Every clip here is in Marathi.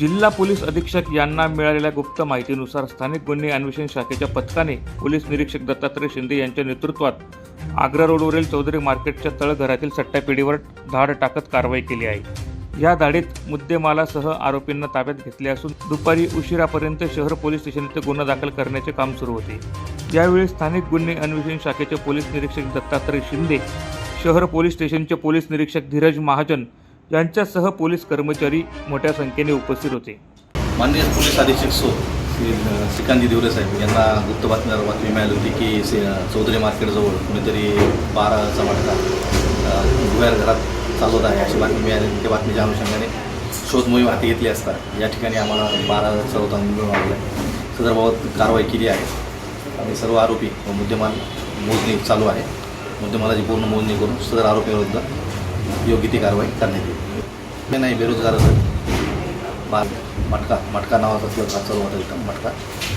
जिल्हा पोलीस अधीक्षक यांना मिळालेल्या गुप्त माहितीनुसार स्थानिक गुन्हे अन्वेषण शाखेच्या पथकाने पोलीस निरीक्षक दत्तात्रय शिंदे यांच्या नेतृत्वात आग्रा रोडवरील चौधरी मार्केटच्या तळघरातील सट्टापेढीवर धाड टाकत कारवाई केली आहे. या धाडीत मुद्देमालासह आरोपींना ताब्यात घेतले असून दुपारी उशिरापर्यंत शहर पोलीस स्टेशन येथे गुन्हा दाखल करण्याचे काम सुरू होते. यावेळी स्थानिक गुन्हे अन्वेषण शाखेचे पोलीस निरीक्षक दत्तात्रय शिंदे शहर पोलीस स्टेशनचे पोलीस निरीक्षक धीरज महाजन यांच्यासह पोलीस कर्मचारी मोठ्या संख्येने उपस्थित होते. माननीय पोलीस अधीक्षक सो श्री श्रीकांतजी दिवरे साहेब यांना गुप्त बातमीदार बातमी मिळाली होती की से चौधरी मार्केटजवळ कुणीतरी बाराचा मटका अ, घरात चालवत आहे अशी बातमी मिळाली त्या बातमीच्या अनुषंगाने शोध मोहीम हाती घेतली असता या ठिकाणी आम्हाला बारा चालवताना मिळून आलेला आहे सदरबाबत कारवाई केली आहे. आणि सर्व आरोपी व मुद्देमाल मोजणी चालू आहे. मुद्देमालाची पूर्ण मोजणी करून सदर आरोपीविरुद्ध योग्य ती कारवाई करण्यात येईल. नाही बेरोजगार बा मटका मटका नावाचा किंवा चालू होता इथं मटका.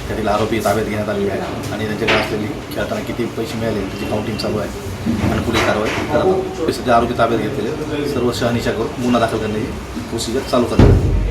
त्यातील आरोपी ताब्यात घेण्यात आलेले आहे आणि त्यांच्याकडे असलेली खेळताना किती पैसे मिळाले त्याची काउंटिंग चालू आहे आणि पुढील कारवाई करत सध्या आरोपी ताब्यात घेतलेले सर्व शहानिशा करून गुन्हा दाखल करण्याची प्रोसिजर चालू करण्यात आली.